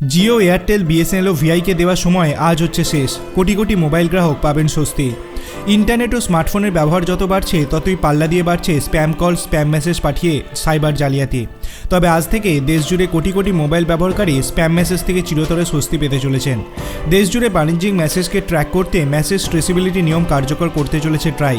Jio Airtel BSNL ও ভিআইকে দেওয়ার সময় আজ হচ্ছে শেষ। কোটি কোটি মোবাইল গ্রাহক পাবেন স্বস্তি। ইন্টারনেট ও স্মার্টফোনের ব্যবহার যত বাড়ছে, ততই পাল্লা দিয়ে বাড়ছে স্প্যাম কল, স্প্যাম মেসেজ পাঠিয়ে সাইবার জালিয়াতি। তবে আজ থেকে দেশজুড়ে কোটি কোটি মোবাইল ব্যবহারকারী স্প্যাম মেসেজ থেকে চিরতরে স্বস্তি পেতে চলেছেন। দেশজুড়ে বাণিজ্যিক মেসেজকে ট্র্যাক করতে মেসেজ ট্রেসিবিলিটি নিয়ম কার্যকর করতে চলেছে ট্রাই।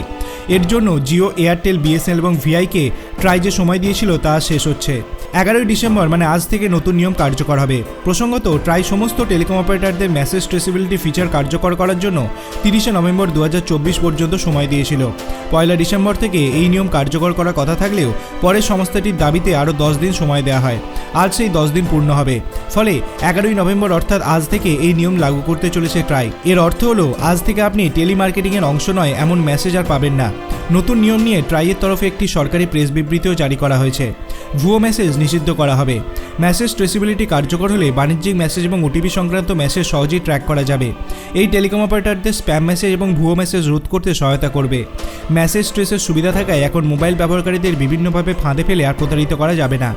এর জন্য জিও, এয়ারটেল, বিএসএনএল এবং ভিআইকে ট্রাই যে সময় দিয়েছিল তা শেষ হচ্ছে। এগারোই ডিসেম্বর মানে আজ থেকে নতুন নিয়ম কার্যকর হবে। প্রসঙ্গত, ট্রাই সমস্ত টেলিকম অপারেটরদের মেসেজ ট্রেসিবিলিটি ফিচার কার্যকর করার জন্য তিরিশে নভেম্বর দু হাজার চব্বিশ পর্যন্ত সময় দিয়েছিল। পয়লা ডিসেম্বর থেকে এই নিয়ম কার্যকর করার কথা থাকলেও পরে সংস্থাটির দাবিতে আরও দশ দিন সময় দেওয়া হয়। আজ সেই দশ দিন পূর্ণ হবে। ফলে এগারোই নভেম্বর অর্থাৎ আজ থেকে এই নিয়ম লাগু করতে চলেছে ট্রাই। এর অর্থ হলো, আজ থেকে আপনি টেলিমার্কেটিংয়ের অংশ নয়, এমন মেসেজ আর পাবেন না। নতুন নিয়ম নিয়ে ট্রাইয়ের তরফে একটি সরকারি প্রেস বিবৃতিও জারি করা হয়েছে। ভুয়ো মেসেজ নিষিদ্ধ করা হবে। মেসেজ ট্রেসিবিলিটি কার্যকর হলে বাণিজ্যিক মেসেজ এবং ওটিপি সংক্রান্ত মেসেজ সহজেই ট্র্যাক করা যাবে। এই টেলিকম অপারেটারদের স্প্যাম মেসেজ এবং ভুয়ো মেসেজ রোধ করতে সহায়তা করবে। মেসেজ ট্রেসের সুবিধা থাকায় এখন মোবাইল ব্যবহারকারীদের বিভিন্নভাবে ফাঁদে ফেলে আর প্রতারিত করা যাবে না।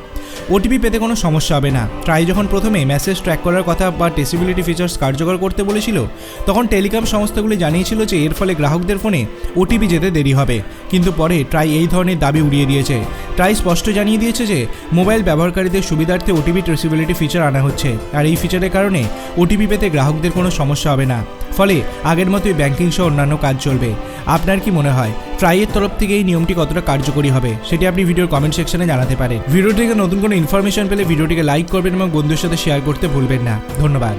ওটিপি পেতে কোনো সমস্যা হবে না। ট্রাই যখন প্রথমে মেসেজ ট্র্যাক করার কথা বা টেসিবিলিটি ফিচার্স কার্যকর করতে বলেছিল, তখন টেলিকম সংস্থাগুলি জানিয়েছিল যে এর ফলে গ্রাহকদের ফোনে ওটিপি যেতে দেরি হবে। কিন্তু পরে ট্রাই এই ধরনের দাবি উড়িয়ে দিয়েছে। ট্রাই স্পষ্ট জানিয়ে দিয়েছে যে মোবাইল ব্যবহারকারীদের সুবিধার্থে ওটিপি ট্রেসিবিলিটি ফিচার আনা হচ্ছে। আর এই ফিচারের কারণে ওটিপি পেতে গ্রাহকদের কোনো সমস্যা হবে না। ফলে আগের মতোই ব্যাংকিং সহ অন্যান্য কাজ চলবে। আপনার কি মনে হয়? ট্রাইয়ের তরফ থেকে এই নিয়মটি কতটা কার্যকরী হবে, সেটি আপনি ভিডিওর কমেন্ট সেকশনে জানাতে পারেন। ভিডিও থেকে নতুন কোনো ইনফরমেশন পেলে ভিডিওটিকে লাইক করবেন এবং বন্ধুর সাথে শেয়ার করতে ভুলবেন না। ধন্যবাদ।